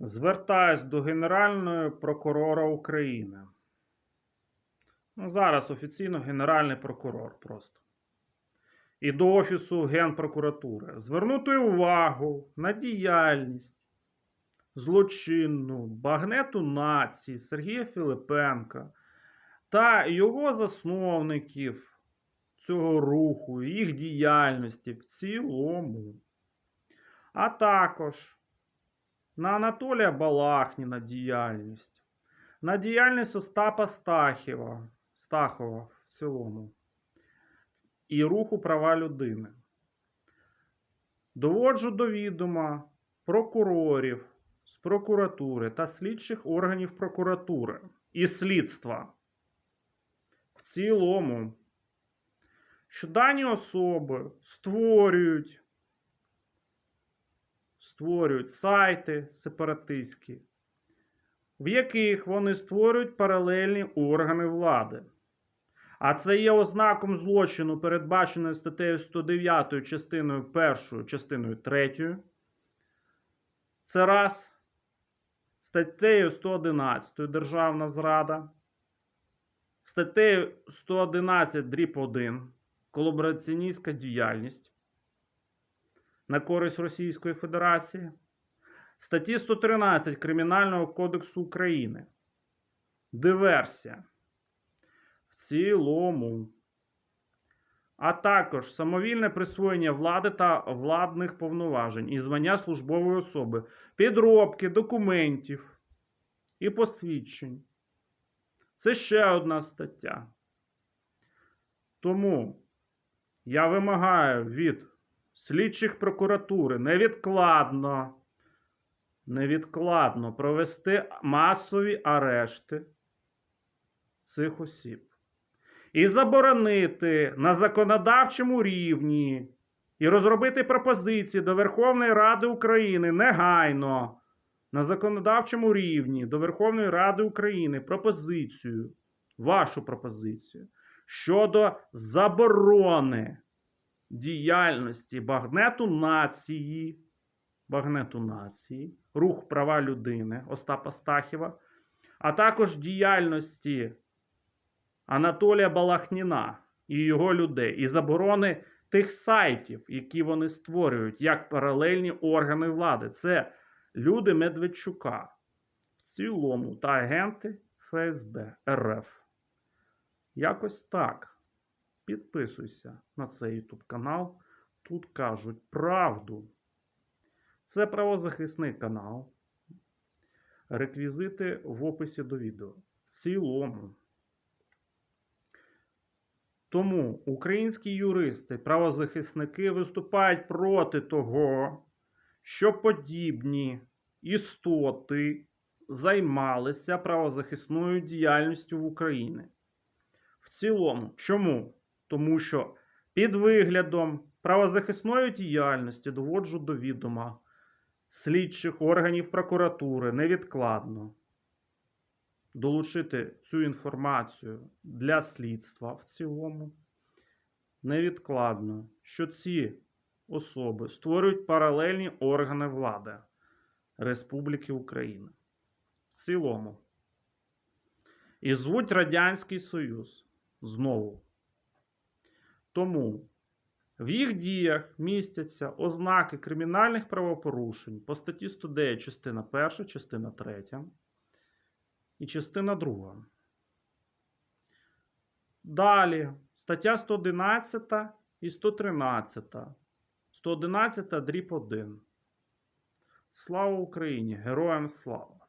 Звертаюсь до Генерального прокурора України. Ну, зараз офіційно Генеральний прокурор просто. І до Офісу Генпрокуратури. Звернути увагу на діяльність злочинну багнету нації Сергія Філипенка та його засновників цього руху, їх діяльності в цілому. А також на Анатолія Балахніна діяльність, на діяльність Остапа Стахіва, Стахова в цілому і руху права людини. Доводжу до відома прокурорів з прокуратури та слідчих органів прокуратури і слідства. В цілому, що дані особи створюють створюють сайти сепаратистські, в яких вони створюють паралельні органи влади. А це є ознаком злочину, передбаченою статтею 109 частиною 1, частиною 3. Це раз. Статтею 111 Державна зрада. Статтею 111 дріб 1 колабораціоністська діяльність на користь Російської Федерації, статті 113 Кримінального кодексу України. Диверсія. В цілому. А також самовільне присвоєння влади та владних повноважень і звання службової особи, підробки документів і посвідчень. Це ще одна стаття. Тому я вимагаю від слідчих прокуратури невідкладно, невідкладно провести масові арешти цих осіб і заборонити на законодавчому рівні і розробити пропозиції до Верховної Ради України негайно на законодавчому рівні до Верховної Ради України пропозицію, вашу пропозицію щодо заборони діяльності багнету нації, багнету нації, рух права людини Остапа Стахіва, а також діяльності Анатолія Балахніна і його людей, і заборони тих сайтів, які вони створюють, як паралельні органи влади. Це люди Медведчука в цілому та агенти ФСБ РФ. Якось так. Підписуйся на цей YouTube канал. Тут кажуть правду. Це правозахисний канал. Реквізити в описі до відео. В цілому. Тому українські юристи, правозахисники виступають проти того, що подібні істоти займалися правозахисною діяльністю в Україні. В цілому, чому? Тому що під виглядом правозахисної діяльності доводжу до відома слідчих органів прокуратури невідкладно долучити цю інформацію для слідства в цілому. Невідкладно, що ці особи створюють паралельні органи влади Республіки Україна. В цілому. І звуть Радянський Союз знову. Тому в їх діях містяться ознаки кримінальних правопорушень по статті 109, частина 1, частина 3 і частина 2. Далі стаття 111 і 113. 111 дріб 1. Слава Україні! Героям слава!